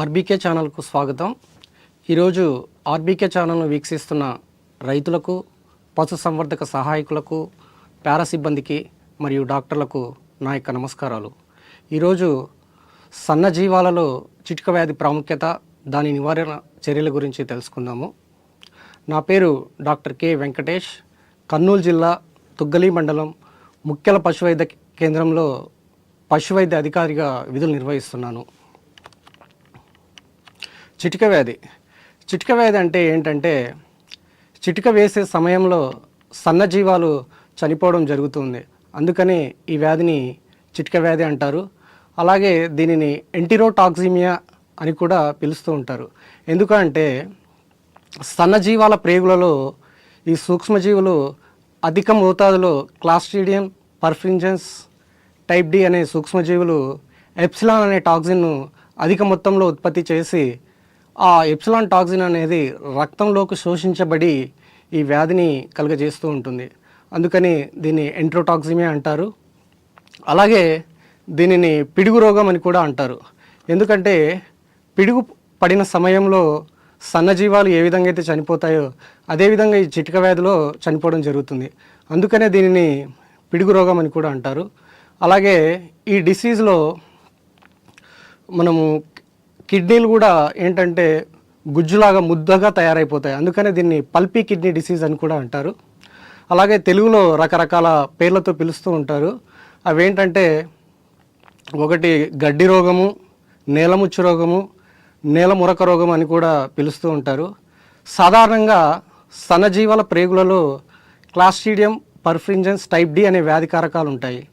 RBK ఛానల్కు స్వాగతం. ఈరోజు ఆర్బీకే ఛానల్ను వీక్షిస్తున్న రైతులకు పశుసంవర్ధక సహాయకులకు పారా సిబ్బందికి మరియు డాక్టర్లకు నా యొక్క నమస్కారాలు. ఈరోజు సన్నజీవాలలో చిటిక వ్యాధి ప్రాముఖ్యత దాని నివారణ చర్యల గురించి తెలుసుకుందాము. నా పేరు డాక్టర్ కె వెంకటేష్. కర్నూలు జిల్లా తుగ్గలి మండలం ముఖ్యల పశువైద్య కేంద్రంలో పశువైద్య అధికారిగా విధులు నిర్వహిస్తున్నాను. చిటిక వ్యాధి. చిటిక వ్యాధి అంటే ఏంటంటే చిటిక వేసే సమయంలో సన్నజీవాలు చనిపోవడం జరుగుతుంది. అందుకని ఈ వ్యాధిని చిటిక వ్యాధి అంటారు. అలాగే దీనిని ఎంటిరోటాక్సిమియా అని కూడా పిలుస్తూ ఉంటారు. ఎందుకంటే సన్నజీవాల ప్రేగులలో ఈ సూక్ష్మజీవులు అధిక మోతాదులో క్లాస్ట్రీడియం పర్ఫింజన్స్ టైప్ డి అనే సూక్ష్మజీవులు ఎప్సిలాన్ అనే టాక్సిన్ను అధిక మొత్తంలో ఉత్పత్తి చేసి ఆ ఎప్సిలాన్ టాక్సిన్ అనేది రక్తంలోకి శోషించబడి ఈ వ్యాధిని కలుగజేస్తూ ఉంటుంది. అందుకని దీన్ని ఎంట్రోటాక్సిమే అంటారు. అలాగే దీనిని పిడుగు రోగం అని కూడా అంటారు. ఎందుకంటే పిడుగు పడిన సమయంలో సన్నజీవాలు ఏ విధంగా అయితే చనిపోతాయో అదేవిధంగా ఈ చిటిక వ్యాధిలో చనిపోవడం జరుగుతుంది. అందుకనే దీనిని పిడుగు రోగం అని కూడా అంటారు. అలాగే ఈ డిసీజ్లో మనము కిడ్నీలు కూడా ఏంటంటే గుజ్జులాగా ముద్దగా తయారైపోతాయి. అందుకనే దీన్ని పల్పీ కిడ్నీ డిసీజ్ అని కూడా అంటారు. అలాగే తెలుగులో రకరకాల పేర్లతో పిలుస్తూ ఉంటారు. అవేంటంటే ఒకటి గడ్డి రోగము నేలముచ్చు రోగము నేల మురక రోగం అని కూడా పిలుస్తూ ఉంటారు. సాధారణంగా సన్నజీవాల ప్రేగులలో క్లాస్టీడియం పర్ఫ్రింజన్స్ టైప్ డి అనే వ్యాధి కారకాలు ఉంటాయి.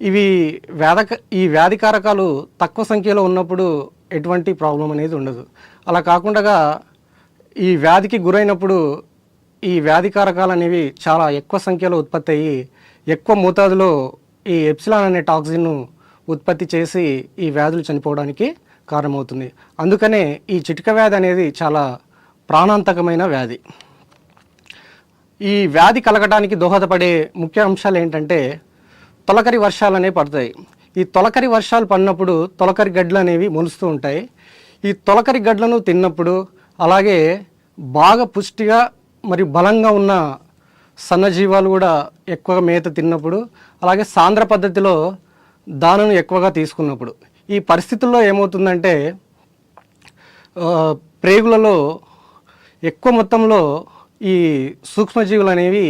ఇవి వ్యాధక ఈ వ్యాధి కారకాలు తక్కువ సంఖ్యలో ఉన్నప్పుడు ఎటువంటి ప్రాబ్లం అనేది ఉండదు. అలా కాకుండా ఈ వ్యాధికి గురైనప్పుడు ఈ వ్యాధి కారకాలు అనేవి చాలా ఎక్కువ సంఖ్యలో ఉత్పత్తి అయ్యి ఎక్కువ మోతాదులో ఈ ఎప్సిలాన్ అనే టాక్సిన్ను ఉత్పత్తి చేసి ఈ వ్యాధులు చనిపోవడానికి కారణమవుతుంది. అందుకనే ఈ చిటిక వ్యాధి అనేది చాలా ప్రాణాంతకమైన వ్యాధి. ఈ వ్యాధి కలగడానికి దోహదపడే ముఖ్య అంశాలు ఏంటంటే తొలకరి వర్షాలు అనేవి పడతాయి. ఈ తొలకరి వర్షాలు పడినప్పుడు తొలకరి గడ్డలు అనేవి మొలుస్తూ ఉంటాయి. ఈ తొలకరి గడ్డలను తిన్నప్పుడు అలాగే బాగా పుష్టిగా మరియు బలంగా ఉన్న సన్నజీవాలు కూడా ఎక్కువగా మేత తిన్నప్పుడు అలాగే సాంద్ర పద్ధతిలో దానను ఎక్కువగా తీసుకున్నప్పుడు. ఈ పరిస్థితుల్లో ఏమవుతుందంటే ప్రేగులలో ఎక్కువ మొత్తంలో ఈ సూక్ష్మజీవులు అనేవి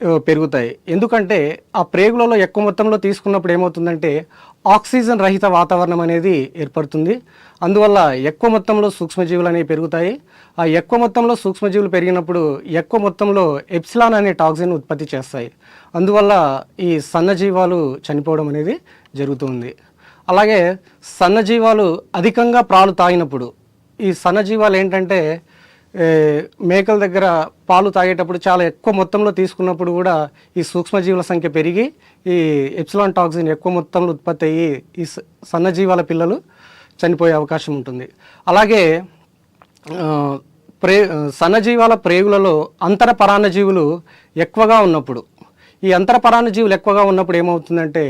పెరుగుతాయి. ఎందుకంటే ఆ ప్రేగులలో ఎక్కువ మొత్తంలో తీసుకున్నప్పుడు ఏమవుతుందంటే ఆక్సిజన్ రహిత వాతావరణం అనేది ఏర్పడుతుంది. అందువల్ల ఎక్కువ మొత్తంలో సూక్ష్మజీవులు అనేవి పెరుగుతాయి. ఆ ఎక్కువ మొత్తంలో సూక్ష్మజీవులు పెరిగినప్పుడు ఎక్కువ మొత్తంలో ఎప్సిలాన్ అనే టాక్సిన్ ఉత్పత్తి చేస్తాయి. అందువల్ల ఈ సన్నజీవాలు చనిపోవడం అనేది జరుగుతుంది. అలాగే సన్నజీవాలు అధికంగా ప్రాలు తాగినప్పుడు ఈ సన్నజీవాలు ఏంటంటే మేకల దగ్గర పాలు తాగేటప్పుడు చాలా ఎక్కువ మొత్తంలో తీసుకున్నప్పుడు కూడా ఈ సూక్ష్మజీవుల సంఖ్య పెరిగి ఈ ఎప్సిలాన్ టాక్సిన్ ఎక్కువ మొత్తంలో ఉత్పత్తి అయ్యి ఈ స- సన్నజీవాల పిల్లలు చనిపోయే అవకాశం ఉంటుంది. అలాగే ప్రే సన్నజీవాల ప్రేగులలో అంతర పరాన్నజీవులు ఎక్కువగా ఉన్నప్పుడు ఈ అంతర పరాన్నజీవులు ఎక్కువగా ఉన్నప్పుడు ఏమవుతుందంటే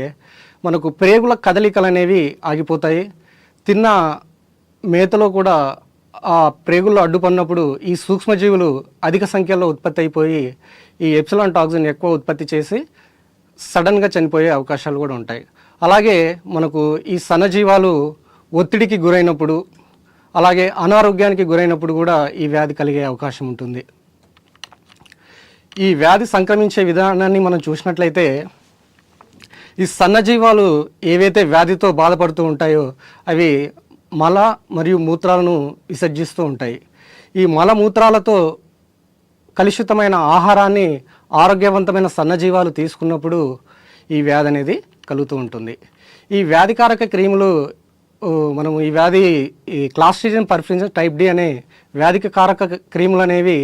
మనకు ప్రేగుల కదలికలు అనేవి ఆగిపోతాయి. తిన్న మేతలో కూడా ఆ ప్రేగుల్లో అడ్డుపడినప్పుడు ఈ సూక్ష్మజీవులు అధిక సంఖ్యలో ఉత్పత్తి అయిపోయి ఈ ఎప్సిలాన్ టాక్సిన్ ఎక్కువ ఉత్పత్తి చేసి సడన్గా చనిపోయే అవకాశాలు కూడా ఉంటాయి. అలాగే మనకు ఈ సన్నజీవాలు ఒత్తిడికి గురైనప్పుడు అలాగే అనారోగ్యానికి గురైనప్పుడు కూడా ఈ వ్యాధి కలిగే అవకాశం ఉంటుంది. ఈ వ్యాధి సంక్రమించే విధానాన్ని మనం చూసినట్లయితే ఈ సన్నజీవాలు ఏవైతే వ్యాధితో బాధపడుతూ ఉంటాయో అవి మల మరియు మూత్రాలను విసర్జిస్తూ ఉంటాయి. ఈ మల మూత్రాలతో కలుషితమైన ఆహారాన్ని ఆరోగ్యవంతమైన సన్నజీవాలు తీసుకున్నప్పుడు ఈ వ్యాధి అనేది కలుగుతూ ఉంటుంది. ఈ వ్యాధికారక క్రీములు మనము ఈ వ్యాధి ఈ క్లాస్టిజన్ పర్ఫ్యూజన్ టైప్ డి అనే వ్యాధికి కారక క్రీములు అనేవి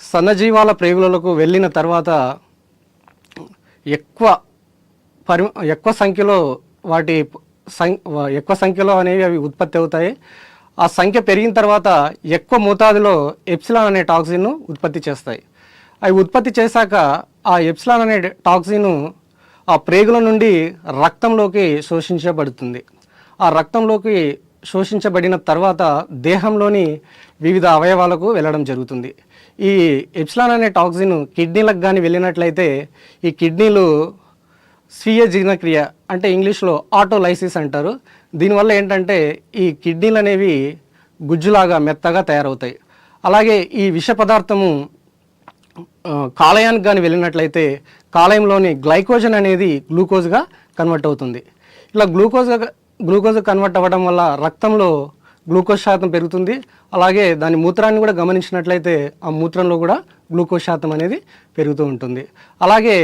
సన్నజీవాల ప్రేగులకు వెళ్ళిన తర్వాత ఎక్కువ పరి ఎక్కువ సంఖ్యలో వాటి ఎక్కువ సంఖ్యలో అనేవి అవి ఉత్పత్తి అవుతాయి. ఆ సంఖ్య పెరిగిన తర్వాత ఎక్కువ మోతాదులో ఎప్సిలాన్ అనే టాక్సిన్ను ఉత్పత్తి చేస్తాయి. అవి ఉత్పత్తి చేశాక ఆ ఎప్సిలాన్ అనే టాక్సిన్ ఆ ప్రేగుల నుండి రక్తంలోకి శోషించబడుతుంది. ఆ రక్తంలోకి శోషించబడిన తర్వాత దేహంలోని వివిధ అవయవాలకు వెళ్ళడం జరుగుతుంది. ఈ ఎప్సిలాన్ అనే టాక్సిన్ కిడ్నీలకు కానీ వెళ్ళినట్లయితే ఈ కిడ్నీలు స్వీయ జీర్ణక్రియ అంటే ఇంగ్లీష్లో ఆటోలైసిస్ అంటారు. దీనివల్ల ఏంటంటే ఈ కిడ్నీలు అనేవి గుజ్జులాగా మెత్తగా తయారవుతాయి. అలాగే ఈ విష పదార్థము కాలయానికి కాలేయానికి కానీ వెళ్ళినట్లయితే కాలేయంలోని గ్లైకోజన్ అనేది గ్లూకోజ్గా కన్వర్ట్ అవుతుంది. ఇలా గ్లూకోజ్గా గ్లూకోజ్ కన్వర్ట్ అవ్వడం వల్ల రక్తంలో గ్లూకోజ్ శాతం పెరుగుతుంది. అలాగే దాని మూత్రాన్ని కూడా గమనించినట్లయితే ఆ మూత్రంలో కూడా గ్లూకోజ్ శాతం అనేది పెరుగుతూ ఉంటుంది. అలాగే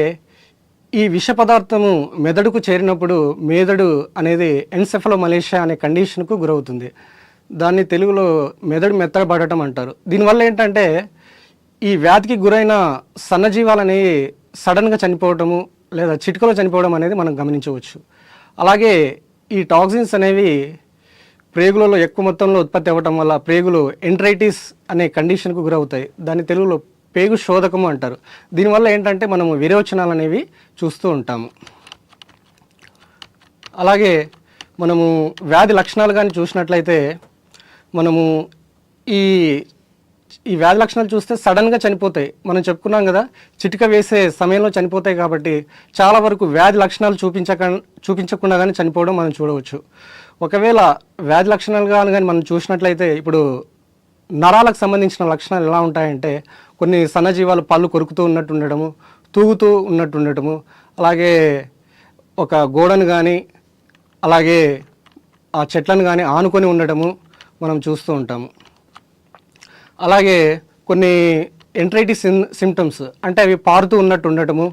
ఈ విష పదార్థము మెదడుకు చేరినప్పుడు మెదడు అనేది ఎన్సెఫలో మలేషియా అనే కండిషన్కు గురవుతుంది. దాన్ని తెలుగులో మెదడు మెత్తబడటం అంటారు. దీనివల్ల ఏంటంటే ఈ వ్యాధికి గురైన సన్నజీవాలు సడన్గా చనిపోవటము లేదా చిటికలో చనిపోవడం అనేది మనం గమనించవచ్చు. అలాగే ఈ టాక్సిన్స్ అనేవి ప్రేగులలో ఎక్కువ మొత్తంలో ఉత్పత్తి అవ్వటం వల్ల ప్రేగులు ఎంట్రైటిస్ అనే కండిషన్కు గురవుతాయి. దాన్ని తెలుగులో పేగు శోధకము అంటారు. దీనివల్ల ఏంటంటే మనము విరోచనాలు అనేవి చూస్తూ ఉంటాము. అలాగే మనము వ్యాధి లక్షణాలు కానీ చూసినట్లయితే మనము ఈ ఈ వ్యాధి లక్షణాలు చూస్తే సడన్గా చనిపోతాయి. మనం చెప్పుకున్నాం కదా చిటిక వేసే సమయంలో చనిపోతాయి కాబట్టి చాలా వరకు వ్యాధి లక్షణాలు చూపించక చూపించకుండా కానీ చనిపోవడం మనం చూడవచ్చు. ఒకవేళ వ్యాధి లక్షణాలు కానీ కానీ మనం చూసినట్లయితే ఇప్పుడు నరాలకు సంబంధించిన లక్షణాలు ఎలా ఉంటాయంటే కొన్ని సన్నజీవాలు పళ్ళు కొరుకుతూ ఉన్నట్టు ఉండడము తూగుతూ ఉన్నట్టు ఉండటము అలాగే ఒక గోడను కానీ అలాగే ఆ చెట్లను కానీ ఆనుకొని ఉండటము మనం చూస్తూ ఉంటాము. అలాగే కొన్ని ఎంట్రైటిస్ సిమ్ సిమ్టమ్స్ అంటే అవి పారుతూ ఉన్నట్టు ఉండటము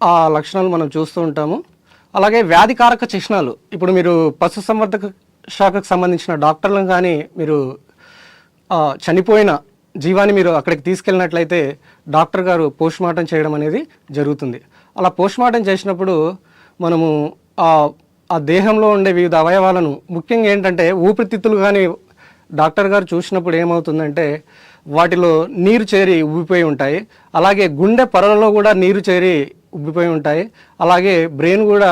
ఆ లక్షణాలు మనం చూస్తూ ఉంటాము. అలాగే వ్యాధికారక చిహ్నాలు ఇప్పుడు మీరు పశుసంవర్ధక శాఖకు సంబంధించిన డాక్టర్లను కానీ మీరు చనిపోయిన జీవాన్ని మీరు అక్కడికి తీసుకెళ్ళినట్లయితే డాక్టర్ గారు పోస్ట్ మార్టం చేయడం అనేది జరుగుతుంది. అలా పోస్ట్ మార్టం చేసినప్పుడు మనము ఆ ఆ దేహంలో ఉండే వివిధ అవయవాలను ముఖ్యంగా ఏంటంటే ఊపిరితిత్తులు కానీ డాక్టర్ గారు చూసినప్పుడు ఏమవుతుందంటే వాటిలో నీరు చేరి ఉబ్బిపోయి ఉంటాయి. అలాగే గుండె పొరలలో కూడా నీరు చేరి ఉబ్బిపోయి ఉంటాయి. అలాగే బ్రెయిన్ కూడా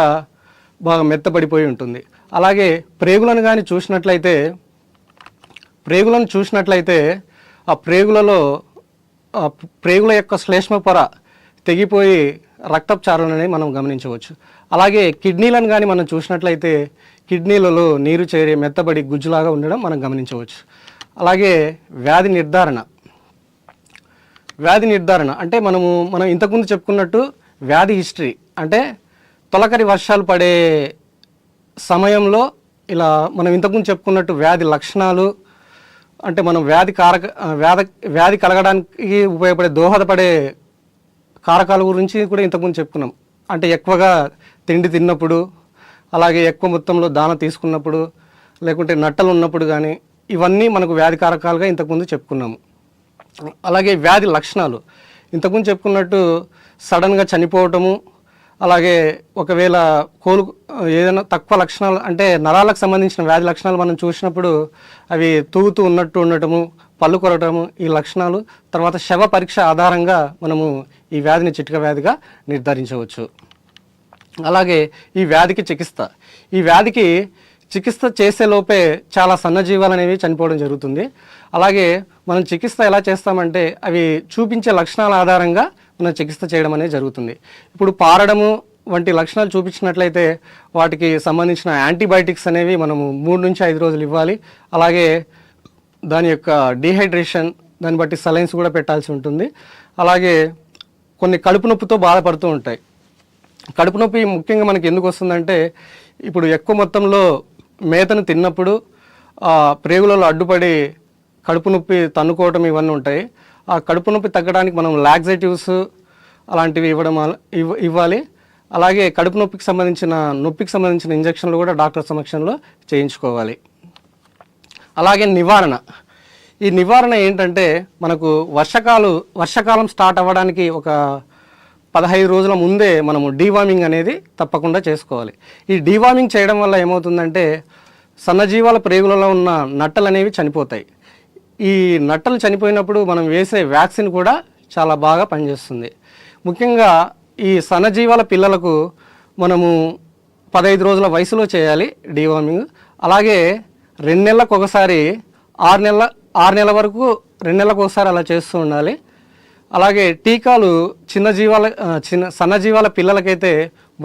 బాగా మెత్తపడిపోయి ఉంటుంది. అలాగే ప్రేగులను కానీ చూసినట్లయితే ప్రేగులను చూసినట్లయితే ఆ ప్రేగులలో ఆ ప్రేగుల యొక్క శ్లేష్మ పొర తెగిపోయి రక్తప్చారులని మనం గమనించవచ్చు. అలాగే కిడ్నీలను కానీ మనం చూసినట్లయితే కిడ్నీలలో నీరు చేరి మెత్తబడి గుజ్జులాగా ఉండడం మనం గమనించవచ్చు. అలాగే వ్యాధి నిర్ధారణ. వ్యాధి నిర్ధారణ. అంటే మనము మనం ఇంతకుముందు చెప్పుకున్నట్టు వ్యాధి హిస్టరీ. అంటే తొలకరి వర్షాలు పడే సమయంలో ఇలా మనం ఇంతకుముందు చెప్పుకున్నట్టు వ్యాధి లక్షణాలు అంటే మనం వ్యాధి కారక వ్యాధి వ్యాధి కలగడానికి ఉపయోగపడే దోహదపడే కారకాల గురించి కూడా ఇంతకుముందు చెప్పుకున్నాం. అంటే ఎక్కువగా తిండి తిన్నప్పుడు అలాగే ఎక్కువ మొత్తంలో దాన తీసుకున్నప్పుడు లేకుంటే నట్టలు ఉన్నప్పుడు కానీ ఇవన్నీ మనకు వ్యాధి కారకాలుగా ఇంతకుముందు చెప్పుకున్నాము. అలాగే వ్యాధి లక్షణాలు. ఇంతకుముందు చెప్పుకున్నట్టు సడన్గా చనిపోవటము అలాగే ఒకవేళ కోలు ఏదైనా తక్కువ లక్షణాలు అంటే నరాలకు సంబంధించిన వ్యాధి లక్షణాలు మనం చూసినప్పుడు అవి తూగుతూ ఉన్నట్టు ఉండటము పళ్ళు కొరటము ఈ లక్షణాలు తర్వాత శవ పరీక్ష ఆధారంగా మనము ఈ వ్యాధిని చిటిక వ్యాధిగా నిర్ధారించవచ్చు. అలాగే ఈ వ్యాధికి చికిత్స. ఈ వ్యాధికి చికిత్స చేసే లోపే చాలా సన్నజీవాలు అనేవి చనిపోవడం జరుగుతుంది. అలాగే మనం చికిత్స ఎలా చేస్తామంటే అవి చూపించే లక్షణాల ఆధారంగా మనం చికిత్స చేయడం అనేది జరుగుతుంది. ఇప్పుడు పారడము వంటి లక్షణాలు చూపించినట్లయితే వాటికి సంబంధించిన యాంటీబయాటిక్స్ అనేవి మనము మూడు నుంచి ఐదు రోజులు ఇవ్వాలి. అలాగే దాని యొక్క డీహైడ్రేషన్ దాన్ని బట్టి సలైన్స్ కూడా పెట్టాల్సి ఉంటుంది. అలాగే కొన్ని కడుపు నొప్పితో బాధపడుతూ ఉంటాయి. కడుపు నొప్పి ముఖ్యంగా మనకి ఎందుకు వస్తుందంటే ఇప్పుడు ఎక్కువ మొత్తంలో మేతను తిన్నప్పుడు ప్రేగులలో అడ్డుపడి కడుపు నొప్పి తన్నుకోవటం ఇవన్నీ ఉంటాయి. ఆ కడుపు నొప్పి తగ్గడానికి మనం లాక్సేటివ్స్ అలాంటివి ఇవ్వడం ఇవ్వ ఇవ్వాలి. అలాగే కడుపు నొప్పికి సంబంధించిన నొప్పికి సంబంధించిన ఇంజక్షన్లు కూడా డాక్టర్ సమక్షంలో చేయించుకోవాలి. అలాగే నివారణ. ఈ నివారణ ఏంటంటే మనకు వర్షకాలు వర్షాకాలం స్టార్ట్ అవ్వడానికి ఒక పదహైదు రోజుల ముందే మనము డీవార్మింగ్ అనేది తప్పకుండా చేసుకోవాలి. ఈ డీవార్మింగ్ చేయడం వల్ల ఏమవుతుందంటే సన్నజీవాల ప్రేగులలో ఉన్న నట్టలు అనేవి చనిపోతాయి. ఈ నట్టలు చనిపోయినప్పుడు మనం వేసే వ్యాక్సిన్ కూడా చాలా బాగా పనిచేస్తుంది. ముఖ్యంగా ఈ సన్నజీవాల పిల్లలకు మనము పదహైదు రోజుల వయసులో చేయాలి డీవార్మింగ్. అలాగే రెండు నెలలకు ఒకసారి ఆరు నెలల ఆరు నెలల వరకు రెండు నెలలకు ఒకసారి అలా చేస్తూ ఉండాలి. అలాగే టీకాలు చిన్న జీవాల చిన్న సన్న జీవాల పిల్లలకైతే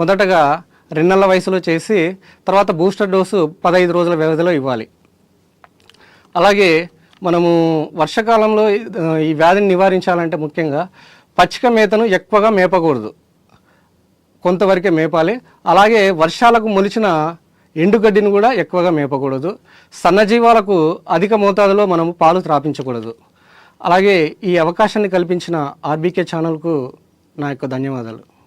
మొదటగా రెండు నెలల వయసులో చేసి తర్వాత బూస్టర్ డోసు పదహైదు రోజుల వ్యవధిలో ఇవ్వాలి. అలాగే మనము వర్షాకాలంలో ఈ వ్యాధిని నివారించాలంటే ముఖ్యంగా పచ్చిక మేతను ఎక్కువగా మేపకూడదు. కొంతవరకే మేపాలి. అలాగే వర్షాలకు మొలిచిన ఎండుగడ్డిని కూడా ఎక్కువగా మేపకూడదు. సన్నజీవాలకు అధిక మోతాదులో మనము పాలు త్రాపించకూడదు. అలాగే ఈ అవకాశాన్ని కల్పించిన ఆర్బీకే ఛానల్కు నా యొక్క ధన్యవాదాలు.